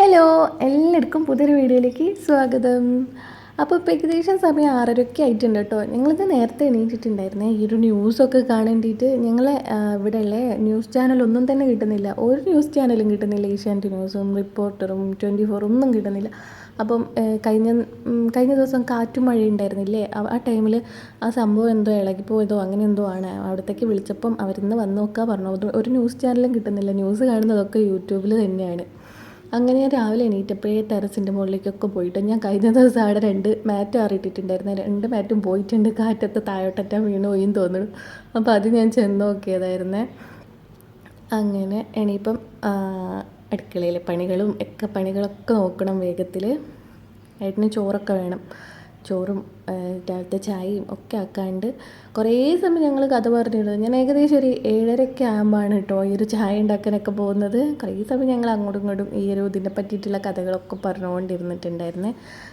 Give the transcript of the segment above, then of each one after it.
Hello എല്ലാവർക്കും പുതിയൊരു വീഡിയോയിലേക്ക് സ്വാഗതം. അപ്പോൾ ഇപ്പോൾ ഏകദേശം സമയം ആറരയൊക്കെ ആയിട്ടുണ്ട് കേട്ടോ. ഞങ്ങളിത് നേരത്തെ എണീറ്റിട്ടുണ്ടായിരുന്നേ. ഈ ഒരു ന്യൂസൊക്കെ കാണേണ്ടിയിട്ട് ഞങ്ങളെ ഇവിടെയുള്ള ന്യൂസ് ചാനലൊന്നും തന്നെ കിട്ടുന്നില്ല. ഒരു ന്യൂസ് ചാനലും കിട്ടുന്നില്ല. ഏഷ്യാനെറ്റ് ന്യൂസും റിപ്പോർട്ടറും ട്വന്റി ഫോർ ഒന്നും കിട്ടുന്നില്ല. അപ്പം കഴിഞ്ഞ കഴിഞ്ഞ ദിവസം കാറ്റും മഴ ഉണ്ടായിരുന്നില്ലേ? ആ ടൈമിൽ ആ സംഭവം എന്തോ ഇളകിപ്പോയതോ അങ്ങനെ എന്തോ ആണ്. അവിടത്തേക്ക് വിളിച്ചപ്പം അവരിന്ന് വന്നു നോക്കുക പറഞ്ഞു ഒരു ന്യൂസ് ചാനലും കിട്ടുന്നില്ല. ന്യൂസ് കാണുന്നതൊക്കെ യൂട്യൂബിൽ തന്നെയാണ്. അങ്ങനെ രാവിലെ എണീറ്റപ്പോഴേ ടെറസിന്റെ മുകളിലേക്കൊക്കെ പോയിട്ട് ഞാൻ കഴിഞ്ഞ ദിവസം അവിടെ രണ്ട് മാറ്റ് അറിയിട്ടിട്ടുണ്ടായിരുന്നു രണ്ട് മാറ്റും പോയിട്ടുണ്ട്. കാറ്റത്ത് താഴോട്ടറ്റ വീണ് പോയിന്ന് തോന്നുന്നു. അപ്പോൾ അത് ഞാൻ ചെന്ന് നോക്കിയതായിരുന്നേ. അങ്ങനെ ഇനിയിപ്പം അടുക്കളയിലെ പണികളും ഒക്കെ പണികളൊക്കെ നോക്കണം വേഗത്തിൽ ഏട്ടന് ചോറൊക്കെ വേണം. ചോറും രാവിലത്തെ ചായയും ഒക്കെ ആക്കാണ്ട് കുറേ സമയം ഞങ്ങൾ കഥ പറഞ്ഞിരുന്നു. ഞാൻ ഏകദേശം ഒരു ഏഴരയൊക്കെ ആകുമ്പോഴാണ് കേട്ടോ ഈ ഒരു ചായ ഉണ്ടാക്കാനൊക്കെ പോകുന്നത്. കുറേ സമയം ഞങ്ങൾ അങ്ങോട്ടും ഇങ്ങോട്ടും ഈ ഒരു ഇതിനെ പറ്റിയിട്ടുള്ള കഥകളൊക്കെ പറഞ്ഞുകൊണ്ടിരുന്നിട്ടുണ്ടായിരുന്നേ.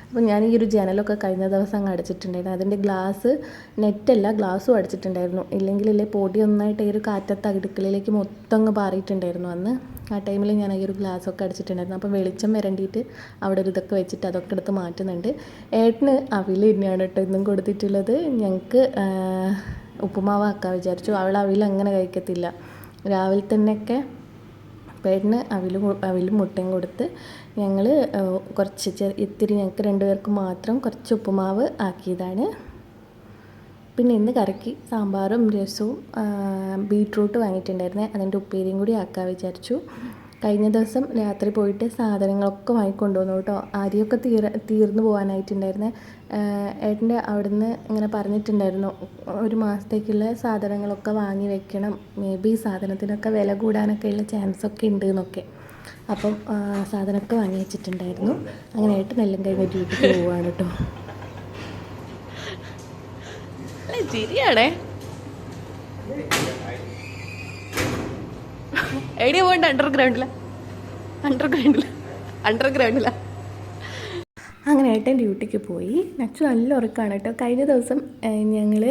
അപ്പോൾ ഞാൻ ഈ ഒരു ജനലൊക്കെ കഴിഞ്ഞ ദിവസം അങ്ങ് അടച്ചിട്ടുണ്ടായിരുന്നു. അതിന്റെ ഗ്ലാസ് നെറ്റല്ല ഗ്ലാസ്സും അടച്ചിട്ടുണ്ടായിരുന്നു. ഇല്ലെങ്കിലല്ലേ പൊടി ഒന്നായിട്ട് ഈ ഒരു കാറ്റത്ത് അടുക്കളയിലേക്ക് മൊത്തം അങ്ങ് പാറിയിട്ടുണ്ടായിരുന്നു. അന്ന് ആ ടൈമിൽ ഞാൻ ഈ ഒരു ഗ്ലാസ്സൊക്കെ അടിച്ചിട്ടുണ്ടായിരുന്നു. അപ്പോൾ വെളിച്ചം വരണ്ടിയിട്ട് അവിടെ ഒരു ഇതൊക്കെ വെച്ചിട്ട് അതൊക്കെ എടുത്ത് മാറ്റുന്നുണ്ട്. ഏട്ടന് അവിൽ തന്നെയാണ് കേട്ടോ ഇന്നും കൊടുത്തിട്ടുള്ളത്. ഞങ്ങൾക്ക് ഉപ്പുമാവാക്കാൻ വിചാരിച്ചു. അവൾ അവിൽ അങ്ങനെ കഴിക്കത്തില്ല. രാവിലെ തന്നെയൊക്കെ പേടിന് അവിൽ അവിൽ മുട്ടയും കൊടുത്ത് ഞങ്ങൾ കുറച്ച് ചെറിയ ഇത്തിരി ഞങ്ങൾക്ക് രണ്ടുപേർക്ക് മാത്രം കുറച്ച് ഉപ്പുമാവ് ആക്കിയതാണ്. പിന്നെ ഇന്ന് കറക്കി സാമ്പാറും രസവും ബീട്രൂട്ട് വാങ്ങിയിട്ടുണ്ടായിരുന്നേ. അതിന്റെ ഉപ്പേരിയും കൂടി ആക്കാൻ വിചാരിച്ചു. കഴിഞ്ഞ ദിവസം രാത്രി പോയിട്ട് സാധനങ്ങളൊക്കെ വാങ്ങിക്കൊണ്ടുവന്നു കേട്ടോ. അരിയൊക്കെ തീർ തീർന്നു പോകാനായിട്ടുണ്ടായിരുന്നെ. ഏട്ടന്റെ അവിടുന്ന് ഇങ്ങനെ പറഞ്ഞിട്ടുണ്ടായിരുന്നു ഒരു മാസത്തേക്കുള്ള സാധനങ്ങളൊക്കെ വാങ്ങി വെക്കണം. മേ ബി സാധനത്തിനൊക്കെ വില കൂടാനൊക്കെ ഉള്ള ചാൻസ് ഒക്കെ ഉണ്ട് എന്നൊക്കെ അപ്പം സാധനമൊക്കെ വാങ്ങി വെച്ചിട്ടുണ്ടായിരുന്നു. അങ്ങനെ ഏട്ടൻ എല്ലാം കഴിഞ്ഞ് ഡ്യൂട്ടിക്ക് പോവുകയാണ് കേട്ടോ. ചിരിയാണേ. എവിടെയാ പോകണ്ട അണ്ടർഗ്രൗണ്ടില അണ്ടർഗ്രൗണ്ടില അണ്ടർഗ്രൗണ്ടില അങ്ങനെ ഏട്ടൻ ഡ്യൂട്ടിക്ക് പോയി. നച്ചു നല്ല ഉറക്കമാണ് കേട്ടോ. കഴിഞ്ഞ ദിവസം ഞങ്ങൾ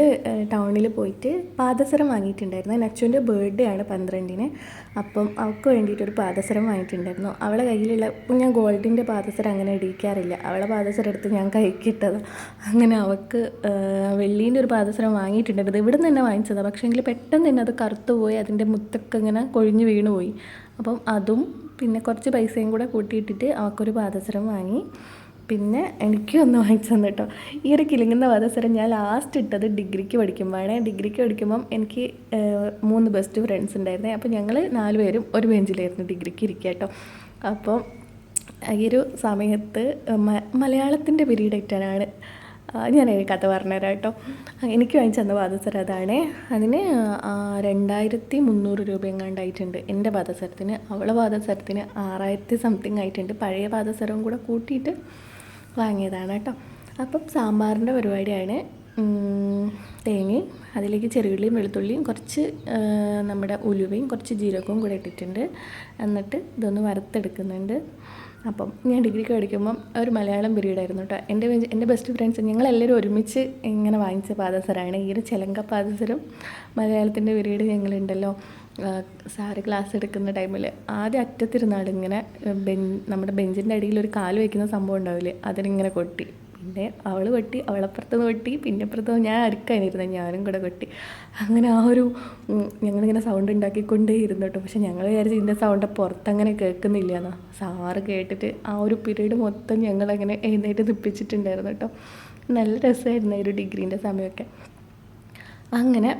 ടൗണിൽ പോയിട്ട് പാദസരം വാങ്ങിയിട്ടുണ്ടായിരുന്നു. നച്ചുവിന്റെ ബർത്ത്ഡേ ആണ് പന്ത്രണ്ടിന്. അപ്പം അവൾക്ക് വേണ്ടിയിട്ടൊരു പാദസരം വാങ്ങിയിട്ടുണ്ടായിരുന്നു. അവളെ കയ്യിലുള്ള ഞാൻ ഗോൾഡിന്റെ പാദസരം അങ്ങനെ ഇടിക്കാറില്ല. അവളെ പാദസരം എടുത്ത് ഞാൻ കൈക്കിട്ടത്. അങ്ങനെ അവൾക്ക് വെള്ളീന്റെ ഒരു പാദസരം വാങ്ങിയിട്ടുണ്ടായിരുന്നു. ഇവിടെ നിന്ന് തന്നെ വാങ്ങിച്ചതാണ് പക്ഷേ എങ്കിൽ പെട്ടെന്ന് തന്നെ അത് കറുത്തുപോയി അതിന്റെ മുത്തൊക്കെ ഇങ്ങനെ കൊഴിഞ്ഞ് വീണ് പോയി. അപ്പം അതും പിന്നെ കുറച്ച് പൈസയും കൂടെ കൂട്ടിയിട്ടിട്ട് അവൾക്കൊരു പാദസരം വാങ്ങി. പിന്നെ എനിക്ക് ഒന്ന് വാങ്ങിച്ചു തന്നു കേട്ടോ. ഈ ഒരു കിലുങ്ങുന്ന പാദസരം ഞാൻ ലാസ്റ്റ് ഇട്ടത് ഡിഗ്രിക്ക് പഠിക്കുമ്പോഴാണ്. ഡിഗ്രിക്ക് പഠിക്കുമ്പം എനിക്ക് മൂന്ന് ബെസ്റ്റ് ഫ്രണ്ട്സ് ഉണ്ടായിരുന്നേ. അപ്പോൾ ഞങ്ങൾ നാല് പേരും ഒരു ബെഞ്ചിലായിരുന്നു ഡിഗ്രിക്ക് ഇരിക്കുക കേട്ടോ. അപ്പം ഈ ഒരു സമയത്ത് മലയാളത്തിന്റെ പീരീഡ് ആയിട്ടാണ് ഞാൻ ഒരു കഥ പറഞ്ഞുതരാം കേട്ടോ. എനിക്ക് വാങ്ങിച്ചു തന്ന പാദസരം അതാണ്. അതിന് രണ്ടായിരത്തി മുന്നൂറ് രൂപ എങ്ങാണ്ടായിട്ടുണ്ട് എന്റെ പാദസരത്തിന് അവളെ പാദസരത്തിന് ആറായിരത്തി സംതിങ് ആയിട്ടുണ്ട്. പഴയ പാദസരവും കൂടെ കൂട്ടിയിട്ട് വാങ്ങിയതാണ് കേട്ടോ. അപ്പം സാമ്പാറിന്റെ പരിപാടിയാണ്. തേങ്ങയും അതിലേക്ക് ചെറുള്ളിയും വെളുത്തുള്ളിയും കുറച്ച് നമ്മുടെ ഉലുവയും കുറച്ച് ജീരകവും കൂടെ ഇട്ടിട്ടുണ്ട്. എന്നിട്ട് ഇതൊന്ന് വറുത്തെടുക്കുന്നുണ്ട്. അപ്പം ഞാൻ ഡിഗ്രിക്ക് പഠിക്കുമ്പം ഒരു മലയാളം പീരീഡ് ആയിരുന്നു കേട്ടോ. എന്റെ എന്റെ ബെസ്റ്റ് ഫ്രണ്ട്സ് ഞങ്ങളെല്ലാവരും ഒരുമിച്ച് ഇങ്ങനെ വാങ്ങിച്ച പാദസരമാണ് ഈ ഒരു ചെലങ്ക പാദസരം മലയാളത്തിന്റെ പീരീഡ് ഞങ്ങളുണ്ടല്ലോ. സാറ് ക്ലാസ് എടുക്കുന്ന ടൈമിൽ ആദ്യം അറ്റത്തിരുന്നാണ് ഇങ്ങനെ ബെൻ നമ്മുടെ ബെഞ്ചിന്റെ അടിയിൽ ഒരു കാൽ വയ്ക്കുന്ന സംഭവം ഉണ്ടാവില്ലേ അതിനിങ്ങനെ കൊട്ടി. പിന്നെ അവൾ കൊട്ടി അവളപ്പുറത്തുനിന്ന് കൊട്ടി പിന്നെ അപ്പുറത്ത് ഞാൻ അടുക്കാനിരുന്നത് ഞാനും കൂടെ കൊട്ടി. അങ്ങനെ ആ ഒരു ഞങ്ങളിങ്ങനെ സൗണ്ട് ഉണ്ടാക്കിക്കൊണ്ടേ ഇരുന്നു കേട്ടോ. പക്ഷെ ഞങ്ങൾ വിചാരിച്ചു ഇതിന്റെ സൗണ്ട് പുറത്തങ്ങനെ കേൾക്കുന്നില്ല എന്നാ സാറ് കേട്ടിട്ട് ആ ഒരു പീരീഡ് മൊത്തം ഞങ്ങളങ്ങനെ എഴുന്നേറ്റ് നിപ്പിച്ചിട്ടുണ്ടായിരുന്നു കേട്ടോ. നല്ല രസമായിരുന്നു ഒരു ഡിഗ്രീന്റെ സമയമൊക്കെ. അങ്ങനെ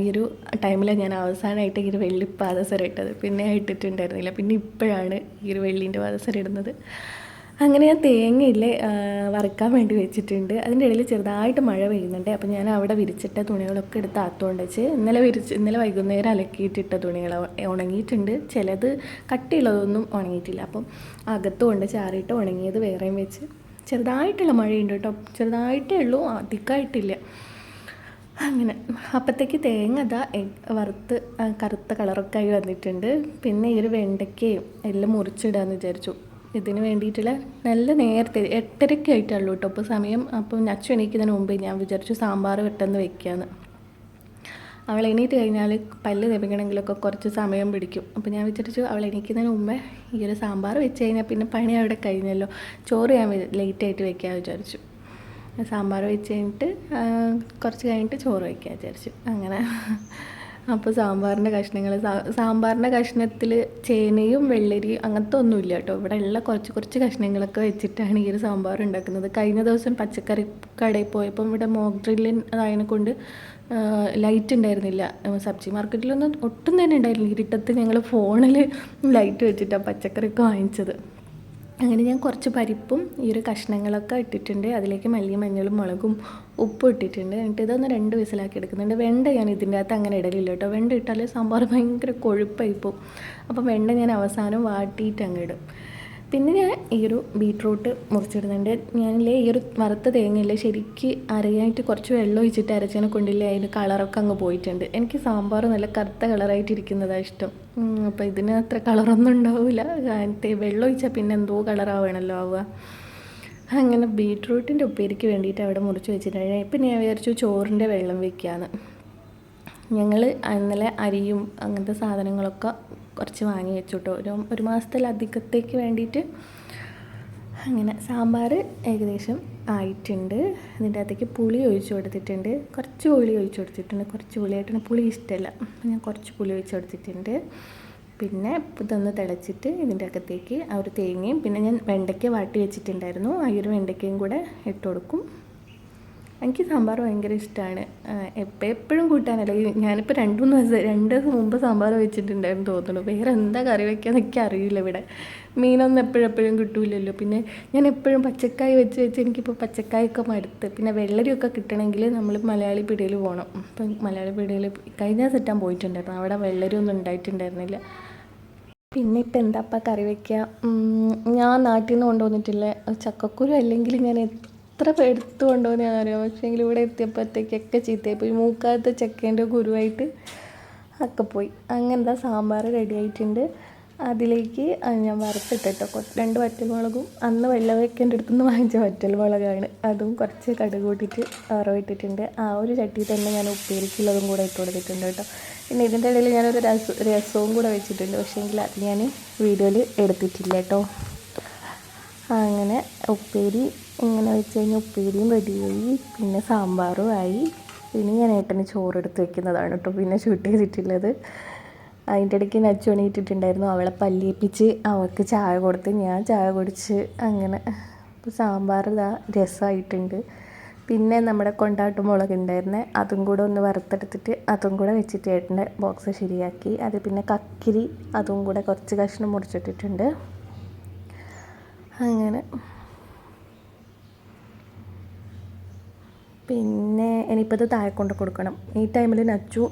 ഈ ഒരു ടൈമിൽ ഞാൻ അവസാനമായിട്ട് ഈ ഒരു വെള്ളി പാദസരം ഇട്ടത്. പിന്നെ ഇട്ടിട്ടുണ്ടായിരുന്നില്ല. പിന്നെ ഇപ്പോഴാണ് ഈ ഒരു വെള്ളീന്റെ പാദസരം ഇടുന്നത്. അങ്ങനെ ഞാൻ തേങ്ങയില്ലേ വറുക്കാൻ വേണ്ടി വെച്ചിട്ടുണ്ട്. അതിന്റെ ഇടയിൽ ചെറുതായിട്ട് മഴ പെയ്യുന്നുണ്ട്. അപ്പോൾ ഞാൻ അവിടെ വിരിച്ചിട്ട തുണികളൊക്കെ എടുത്ത് അകത്തോണ്ട് വെച്ച് ഇന്നലെ വിരിച്ച് ഇന്നലെ വൈകുന്നേരം അലക്കിയിട്ടിട്ട തുണികൾ ഉണങ്ങിയിട്ടുണ്ട്. ചിലത് കട്ടിയുള്ളതൊന്നും ഉണങ്ങിയിട്ടില്ല. അപ്പം അകത്ത് കൊണ്ട് ചാറിയിട്ട് ഉണങ്ങിയത് വേറെയും വെച്ച് ചെറുതായിട്ടുള്ള മഴയുണ്ട് കേട്ടോ. ചെറുതായിട്ടേ ഉള്ളൂ അധികമായിട്ടില്ല അങ്ങനെ. അപ്പോഴത്തേക്ക് തേങ്ങ അതാ വറുത്ത് കറുത്ത കളറൊക്കെ ആയി വന്നിട്ടുണ്ട്. പിന്നെ ഈ ഒരു വെണ്ടയ്ക്കയും എല്ലാം മുറിച്ചിടാന്ന് വിചാരിച്ചു. ഇതിന് വേണ്ടിയിട്ടുള്ള നല്ല നേരത്തെ എട്ടരയ്ക്ക് ആയിട്ടുള്ളൂ കേട്ടോ അപ്പോൾ സമയം അപ്പം അച്ചു എണീക്കുന്നതിന് മുമ്പേ ഞാൻ വിചാരിച്ചു സാമ്പാർ പെട്ടെന്ന് വെക്കാമെന്ന് അവൾ എണീറ്റ് കഴിഞ്ഞാൽ പല്ല് തെപ്പിക്കണമെങ്കിലൊക്കെ കുറച്ച് സമയം പിടിക്കും. അപ്പോൾ ഞാൻ വിചാരിച്ചു അവൾ എണീക്കുന്നതിന് മുമ്പേ ഈ ഒരു സാമ്പാർ വെച്ച് കഴിഞ്ഞാൽ പിന്നെ പണി അവിടെ കഴിഞ്ഞല്ലോ. ചോറ് ഞാൻ ലേറ്റായിട്ട് വെക്കാൻ വിചാരിച്ചു. സാമ്പാർ വെച്ച് കഴിഞ്ഞിട്ട് കുറച്ച് കഴിഞ്ഞിട്ട് ചോറ് വയ്ക്കാൻ വിചാരിച്ചു. അങ്ങനെ. അപ്പോൾ സാമ്പാറിന്റെ കഷ്ണങ്ങൾ സാമ്പാറിന്റെ കഷ്ണത്തിൽ ചേനയും വെള്ളരിയും അങ്ങനത്തെ ഒന്നുമില്ല കേട്ടോ. ഇവിടെ ഉള്ള കുറച്ച് കുറച്ച് കഷ്ണങ്ങളൊക്കെ വെച്ചിട്ടാണ് ഈ ഒരു സാമ്പാർ ഉണ്ടാക്കുന്നത്. കഴിഞ്ഞ ദിവസം പച്ചക്കറി കടയിൽ പോയപ്പം ഇവിടെ മോക്ക് ഡ്രില്ലിൻ അതായതിനെ കൊണ്ട് ലൈറ്റ് ഉണ്ടായിരുന്നില്ല. സബ്ജി മാർക്കറ്റിലൊന്നും ഒട്ടും തന്നെ ഉണ്ടായിരുന്നില്ല. ഇരുട്ടത്ത് ഞങ്ങൾ ഫോണിൽ ലൈറ്റ് വെച്ചിട്ടാണ് പച്ചക്കറിയൊക്കെ വാങ്ങിച്ചത്. അങ്ങനെ ഞാൻ കുറച്ച് പരിപ്പും ഈ ഒരു കഷ്ണങ്ങളൊക്കെ ഇട്ടിട്ടുണ്ട്. അതിലേക്ക് മല്ലിയും മഞ്ഞളും മുളകും ഉപ്പും ഇട്ടിട്ടുണ്ട്. എന്നിട്ട് ഇതൊന്ന് രണ്ട് വിസിലാക്കി എടുക്കുന്നുണ്ട്. വെണ്ട ഞാൻ ഇതിന്റെ അകത്ത് അങ്ങനെ ഇടലില്ല കേട്ടോ. വെണ്ട ഇട്ടാൽ സാമ്പാർ ഭയങ്കര അപ്പോൾ അപ്പം വെണ്ട ഞാൻ അവസാനം വാട്ടിയിട്ട് അങ്ങ് ഇടും. പിന്നെ ഞാൻ ഈ ഒരു ബീട്രൂട്ട് മുറിച്ചിടുന്നുണ്ട്. ഞാനില്ലേ ഈ ഒരു വറുത്ത തേങ്ങയില്ലേ ശരിക്ക് അരയായിട്ട് കുറച്ച് വെള്ളം ഒഴിച്ചിട്ട് അരച്ചതിനെ കൊണ്ടില്ലേ അതിന് കളറൊക്കെ അങ്ങ് പോയിട്ടുണ്ട്. എനിക്ക് സാമ്പാർ നല്ല കറുത്ത കളറായിട്ട് ഇരിക്കുന്നതാണ് ഇഷ്ടം. അപ്പോൾ ഇതിന് അത്ര കളറൊന്നും ഉണ്ടാവില്ല വെള്ളം ഒഴിച്ചാൽ പിന്നെ എന്തോ കളറാവണല്ലോ ആവുക. അങ്ങനെ ബീട്രൂട്ടിന്റെ ഉപ്പേരിക്ക് വേണ്ടിയിട്ട് അവിടെ മുറിച്ച് വെച്ചിട്ടുണ്ട്. ഇപ്പം ഞാൻ വിചാരിച്ചു ചോറിന്റെ വെള്ളം വെക്കാമെന്ന് ഞങ്ങൾ ഇന്നലെ അരിയും അങ്ങനത്തെ സാധനങ്ങളൊക്കെ കുറച്ച് വാങ്ങി വെച്ചു കേട്ടോ ഒരു ഒരു മാസത്തിലധികത്തേക്ക് വേണ്ടിയിട്ട് അങ്ങനെ സാമ്പാർ ഏകദേശം ആയിട്ടുണ്ട്. ഇതിന്റെ അകത്തേക്ക് പുളി ഒഴിച്ചു കൊടുത്തിട്ടുണ്ട്. കുറച്ച് പുളി ഒഴിച്ചു കൊടുത്തിട്ടുണ്ട്. കുറച്ച് പുളിയായിട്ടാണ് പുളി ഇഷ്ടമല്ല. ഞാൻ കുറച്ച് പുളി ഒഴിച്ചു കൊടുത്തിട്ടുണ്ട്. പിന്നെ ഇതൊന്ന് തിളച്ചിട്ട് ഇതിന്റെ അകത്തേക്ക് ആ ഒരു തേങ്ങയും പിന്നെ ഞാൻ വെണ്ടയ്ക്ക വാട്ടി വെച്ചിട്ടുണ്ടായിരുന്നു. ആ ഒരു വെണ്ടയ്ക്കയും കൂടെ ഇട്ട് കൊടുക്കും. എനിക്ക് സാമ്പാർ ഭയങ്കര ഇഷ്ടമാണ് എപ്പോൾ എപ്പോഴും കൂട്ടാനല്ല ഞാനിപ്പോൾ രണ്ട് മൂന്ന് ദിവസം രണ്ട് ദിവസം മുമ്പ് സാമ്പാർ വെച്ചിട്ടുണ്ടായിരുന്നു തോന്നുന്നു. വേറെ എന്താ കറി വെക്കാന്ന് എനിക്ക് അറിയില്ല ഇവിടെ. മീനൊന്നും എപ്പോഴെപ്പോഴും കിട്ടൂലല്ലോ. പിന്നെ ഞാൻ എപ്പോഴും പച്ചക്കായ വെച്ച് വെച്ച് എനിക്കിപ്പോൾ പച്ചക്കായൊക്കെ മടുത്ത്. പിന്നെ വെള്ളരിയൊക്കെ കിട്ടണമെങ്കിൽ നമ്മൾ മലയാളി പീടികയിൽ പോകണം അപ്പം മലയാളി പീടികയിൽ കഴിഞ്ഞ സെറ്റാൻ പോയിട്ടുണ്ടായിരുന്നു. അവിടെ വെള്ളരി ഒന്നും ഉണ്ടായിട്ടുണ്ടായിരുന്നില്ല. പിന്നെ ഇപ്പം എന്താപ്പാ കറി വയ്ക്കുക ഞാൻ നാട്ടിൽ നിന്ന് കൊണ്ടുവന്നിട്ടില്ല ചക്കക്കുരു അല്ലെങ്കിൽ ഞാൻ എത്ര എടുത്ത് കൊണ്ടുവന്നതാണെന്ന് അറിയാം പക്ഷേങ്കിൽ ഇവിടെ എത്തിയപ്പോഴത്തേക്കൊക്കെ ചീത്തയായി. പോയി മൂക്കാത്ത ചക്കേന്റെ ഗുരുവായിട്ട് ഒക്കെ പോയി. അങ്ങനെന്താ സാമ്പാർ റെഡി ആയിട്ടുണ്ട്. അതിലേക്ക് ഞാൻ വറുത്തിട്ടോ രണ്ട് വറ്റൽമുളകും. അന്ന് വെള്ളവയ്ക്കേണ്ട അടുത്തുനിന്ന് വാങ്ങിച്ച വറ്റൽമുളകാണ്. അതും കുറച്ച് കടുക് കൂട്ടിയിട്ട് വറവിട്ടിട്ടുണ്ട് ആ ഒരു ചട്ടി തന്നെ ഞാൻ ഉപ്പേരിക്കുള്ളതും കൂടെ ഇട്ട് കൊടുത്തിട്ടുണ്ട് കേട്ടോ. പിന്നെ ഇതിന്റെ ഇടയിൽ ഞാനൊരു രസ രസവും കൂടെ വെച്ചിട്ടുണ്ട്. പക്ഷേങ്കിൽ അത് ഞാൻ വീഡിയോയിൽ എടുത്തിട്ടില്ല കേട്ടോ. അങ്ങനെ ഉപ്പേരി ഇങ്ങനെ വെച്ച് കഴിഞ്ഞാൽ ഉപ്പേരിയും റെഡിയായി പിന്നെ സാമ്പാറും ആയി. പിന്നെ ഞാൻ ഏട്ടന് ചോറെടുത്ത് വെക്കുന്നതാണ് കേട്ടോ പിന്നെ ഷൂട്ട് ചെയ്തിട്ടുള്ളത്. അതിന്റെ ഇടയ്ക്ക് നച്ചു എണീറ്റിട്ടുണ്ടായിരുന്നു. അവളെ പല്ലിയിപ്പിച്ച് അവൾക്ക് ചായ കൊടുത്ത് ഞാൻ ചായ കുടിച്ച് അങ്ങനെ ഇപ്പോൾ സാമ്പാർ ഇതാ രസമായിട്ടുണ്ട്. പിന്നെ നമ്മുടെ കൊണ്ടാട്ട് മുളക് ഉണ്ടായിരുന്നെ. അതും കൂടെ ഒന്ന് വറുത്തെടുത്തിട്ട് അതും കൂടെ വെച്ചിട്ട് ഏട്ടന്റെ ബോക്സ് ശരിയാക്കി. അത് പിന്നെ കക്കിരി അതും കൂടെ കുറച്ച് കഷ്ണം മുറിച്ചിട്ടിട്ടുണ്ട്. അങ്ങനെ. പിന്നെ ഇനിയിപ്പോൾ ഇത് താഴെ കൊണ്ട് കൊടുക്കണം. ഈ ടൈമിൽ നച്ചു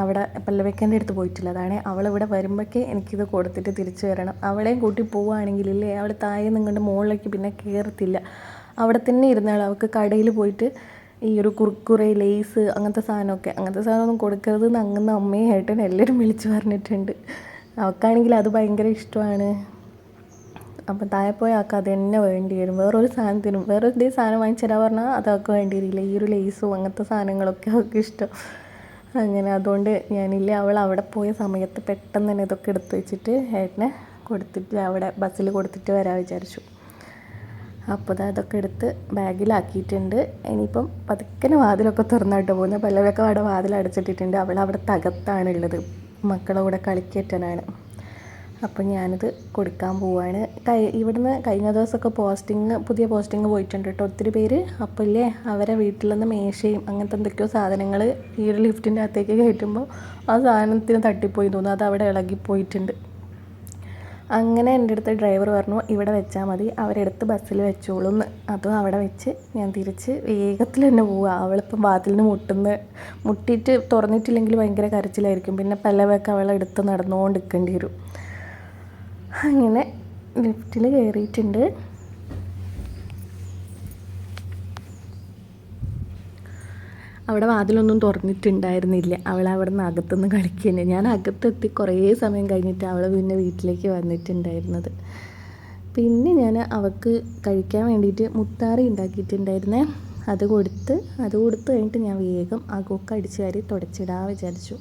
അവിടെ പല്ലവയ്ക്കന്റെ അടുത്ത് പോയിട്ടില്ല അതാണ് അവൾ ഇവിടെ വരുമ്പോഴേക്ക് എനിക്കിത് കൊടുത്തിട്ട് തിരിച്ചു വരണം അവളെയും കൂട്ടി പോവുകയാണെങ്കിലില്ലേ അവൾ താഴെ നിങ്ങളുടെ മുകളിലേക്ക് പിന്നെ കയറത്തില്ല. അവിടെ തന്നെ ഇരുന്നാൾ അവൾക്ക് കടയിൽ പോയിട്ട് ഈ ഒരു കുർക്കുറെ ലേസ് അങ്ങനത്തെ സാധനമൊക്കെ അങ്ങനത്തെ സാധനമൊന്നും കൊടുക്കരുത് എന്ന് അങ്ങനെ അമ്മയും എല്ലാവരും വിളിച്ചു പറഞ്ഞിട്ടുണ്ട്. അവൾക്കാണെങ്കിൽ അത് ഭയങ്കര ഇഷ്ടമാണ്. അപ്പം താഴെ പോയ ആൾക്ക് അത് തന്നെ വേണ്ടി വരും. വേറൊരു സാധനത്തിനും വേറെ ഇതേ സാധനം വാങ്ങിച്ചു തരാൻ പറഞ്ഞാൽ അത് വേണ്ടി വരില്ല ഈ ഒരു ലേസും അങ്ങനത്തെ സാധനങ്ങളൊക്കെ അവൾക്ക് ഇഷ്ടം. അങ്ങനെ അതുകൊണ്ട് ഞാനില്ല അവൾ അവിടെ പോയ സമയത്ത് പെട്ടെന്ന് തന്നെ ഇതൊക്കെ എടുത്തു വെച്ചിട്ട് ഏട്ടനെ കൊടുത്തിട്ട് അവിടെ ബസ്സിൽ കൊടുത്തിട്ട് വരാൻ വിചാരിച്ചു. അപ്പോൾ അതൊക്കെ എടുത്ത് ബാഗിലാക്കിയിട്ടുണ്ട്. ഇനിയിപ്പം പതുക്കനെ വാതിലൊക്കെ തുറന്നിട്ട് പോകുന്നത് പലരൊക്കെ അവിടെ വാതിൽ അടച്ചിട്ടിട്ടുണ്ട് അവൾ അവിടെ തകത്താണുള്ളത്. മക്കളെ കൂടെ കളിക്കേറ്റനാണ് അപ്പോൾ ഞാനിത് കൊടുക്കാൻ പോവാണ്. കൈ ഇവിടുന്ന് കഴിഞ്ഞ ദിവസമൊക്കെ പോസ്റ്റിങ് പുതിയ പോസ്റ്റിങ് പോയിട്ടുണ്ട് കേട്ടോ. ഒത്തിരി പേര് അപ്പോൾ ഇല്ലേ അവരെ വീട്ടിൽ നിന്ന് മേശയും അങ്ങനത്തെ എന്തൊക്കെയോ സാധനങ്ങൾ ഈ ഒരു ലിഫ്റ്റിന്റെ അകത്തേക്ക് കയറ്റുമ്പോൾ ആ സാധനത്തിന് തട്ടിപ്പോയി തോന്നുന്നു. അത് അവിടെ ഇളകിപ്പോയിട്ടുണ്ട് അങ്ങനെ എന്റെ അടുത്ത് ഡ്രൈവർ പറഞ്ഞു ഇവിടെ വെച്ചാൽ മതി. അവരെടുത്ത് ബസ്സിൽ വെച്ചോളൂ എന്ന് അതും അവിടെ വെച്ച് ഞാൻ തിരിച്ച് വേഗത്തിൽ തന്നെ പോവുക അവളിപ്പം വാതിലിന് മുട്ടുന്ന മുട്ടിയിട്ട് തുറന്നിട്ടില്ലെങ്കിൽ ഭയങ്കര കരച്ചിലായിരിക്കും. പിന്നെ പല്ലവൊക്കെ അവളെ അവളെടുത്ത് നടന്നുകൊണ്ട് നിൽക്കേണ്ടി വരും. അങ്ങനെ ലിഫ്റ്റിൽ കയറിയിട്ടുണ്ട് അവിടെ വാതിലൊന്നും തുറന്നിട്ടുണ്ടായിരുന്നില്ല. അവൾ അവിടെ നിന്ന് അകത്തുനിന്ന് കളിക്കുന്നത് ഞാൻ അകത്തെത്തി കുറേ സമയം കഴിഞ്ഞിട്ട് അവൾ പിന്നെ വീട്ടിലേക്ക് വന്നിട്ടുണ്ടായിരുന്നത്. പിന്നെ ഞാൻ അവൾക്ക് കഴിക്കാൻ വേണ്ടിയിട്ട് മുത്താറി ഉണ്ടാക്കിയിട്ടുണ്ടായിരുന്നേ. അത് കൊടുത്ത് അത് കൊടുത്ത് കഴിഞ്ഞിട്ട് ഞാൻ വേഗം ആ കൊക്ക് അടിച്ചു വാരി തുടച്ചിടാൻ വിചാരിച്ചു.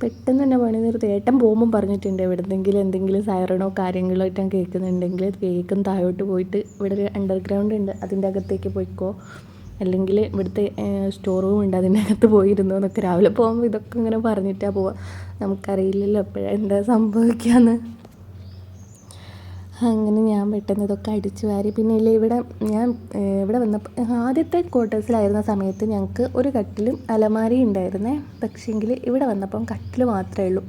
പെട്ടെന്ന് തന്നെ പണി നിർത്തി. ഏട്ടൻ പോകുമ്പോൾ പറഞ്ഞിട്ടുണ്ട് എവിടെന്നെങ്കിലും എന്തെങ്കിലും സൈറണോ കാര്യങ്ങളോ ഏറ്റവും കേൾക്കുന്നുണ്ടെങ്കിൽ വേഗം താഴോട്ട് പോയിട്ട് ഇവിടെ ഒരു അണ്ടർഗ്രൗണ്ട് ഉണ്ട്. അതിന്റെ അകത്തേക്ക് പോയിക്കോ. അല്ലെങ്കിൽ ഇവിടുത്തെ സ്റ്റോർ റൂം ഉണ്ട് അതിന്റെ അകത്ത് പോയിരുന്നു എന്നൊക്കെ രാവിലെ പോകുമ്പോൾ ഇതൊക്കെ ഇങ്ങനെ പറഞ്ഞിട്ടാണ് പോവുക നമുക്കറിയില്ലല്ലോ എപ്പോഴാണ് എന്താ സംഭവിക്കാന്ന്. അങ്ങനെ ഞാൻ പെട്ടെന്ന് ഇതൊക്കെ അടിച്ചു വാരി. പിന്നെ ഇല്ല ഇവിടെ ഞാൻ ഇവിടെ വന്നപ്പോൾ ആദ്യത്തെ ക്വാർട്ടേഴ്സിലായിരുന്ന സമയത്ത് ഞങ്ങൾക്ക് ഒരു കട്ടിലും അലമാരി ഉണ്ടായിരുന്നേ. പക്ഷേങ്കിൽ ഇവിടെ വന്നപ്പം കട്ടിൽ മാത്രമേ ഉള്ളൂ.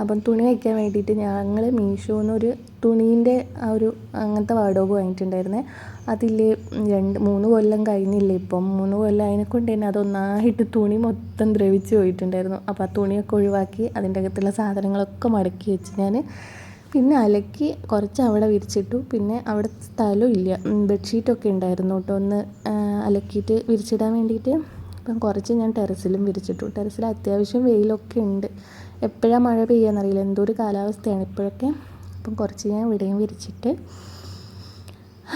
അപ്പം തുണി വയ്ക്കാൻ വേണ്ടിയിട്ട് ഞങ്ങൾ മീഷോന്ന് ഒരു തുണീന്റെ ആ ഒരു അങ്ങനത്തെ വാർഡോബ് വാങ്ങിയിട്ടുണ്ടായിരുന്നേ. അതിൽ രണ്ട് മൂന്ന് കൊല്ലം കഴിഞ്ഞില്ലേ ഇപ്പം. മൂന്ന് കൊല്ലം അതിനെക്കൊണ്ട് തന്നെ അതൊന്നായിട്ട് തുണി മൊത്തം ദ്രവിച്ച് പോയിട്ടുണ്ടായിരുന്നു. അപ്പോൾ ആ തുണിയൊക്കെ ഒഴിവാക്കി അതിന്റെ അകത്തുള്ള സാധനങ്ങളൊക്കെ മടക്കി വെച്ച് ഞാൻ പിന്നെ അലക്കി കുറച്ച് അവിടെ വിരിച്ചിട്ടു. പിന്നെ അവിടെ സ്ഥലവും ഇല്ല. ബെഡ്ഷീറ്റൊക്കെ ഉണ്ടായിരുന്നു കേട്ടോ. ഒന്ന് അലക്കിയിട്ട് വിരിച്ചിടാൻ വേണ്ടിയിട്ട്. അപ്പം കുറച്ച് ഞാൻ ടെറസിലും വിരിച്ചിട്ടു. ടെറസിൽ അത്യാവശ്യം വെയിലൊക്കെ ഉണ്ട്. എപ്പോഴാണ് മഴ പെയ്യാന്നറിയില്ല. എന്തോ ഒരു കാലാവസ്ഥയാണ് ഇപ്പോഴൊക്കെ. അപ്പം കുറച്ച് ഞാൻ ഇവിടെയും വിരിച്ചിട്ട്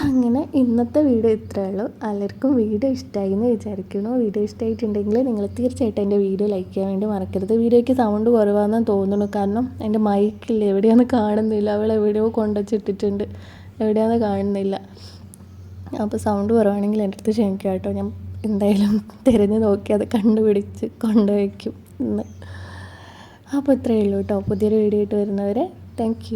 അങ്ങനെ ഇന്നത്തെ വീഡിയോ ഇത്രയേ ഉള്ളൂ. എല്ലാവർക്കും വീഡിയോ ഇഷ്ടമായി എന്ന് വിചാരിക്കുന്നു. വീഡിയോ ഇഷ്ടമായിട്ടുണ്ടെങ്കിൽ നിങ്ങൾ തീർച്ചയായിട്ടും എന്റെ വീഡിയോ ലൈക്ക് ചെയ്യാൻ വേണ്ടി മറക്കരുത്. വീഡിയോയ്ക്ക് സൗണ്ട് കുറവാണെന്ന് തോന്നുന്നു. കാരണം എന്റെ മൈക്കില്ല എവിടെയാണ് കാണുന്നില്ല. അവൾ എവിടെയോ കൊണ്ടുവച്ചിട്ടിട്ടുണ്ട്. എവിടെയാണെന്ന് കാണുന്നില്ല. അപ്പോൾ സൗണ്ട് കുറവാണെങ്കിൽ എന്റെ അടുത്ത് ക്ഷമിക്കുക കേട്ടോ. ഞാൻ എന്തായാലും തിരഞ്ഞ് നോക്കി അത് കണ്ടുപിടിച്ച് കൊണ്ടുവയ്ക്കും അപ്പോൾ ഇത്രയേ ഉള്ളൂ കേട്ടോ. പുതിയൊരു വീഡിയോ ആയിട്ട് വരുന്നവരെ താങ്ക്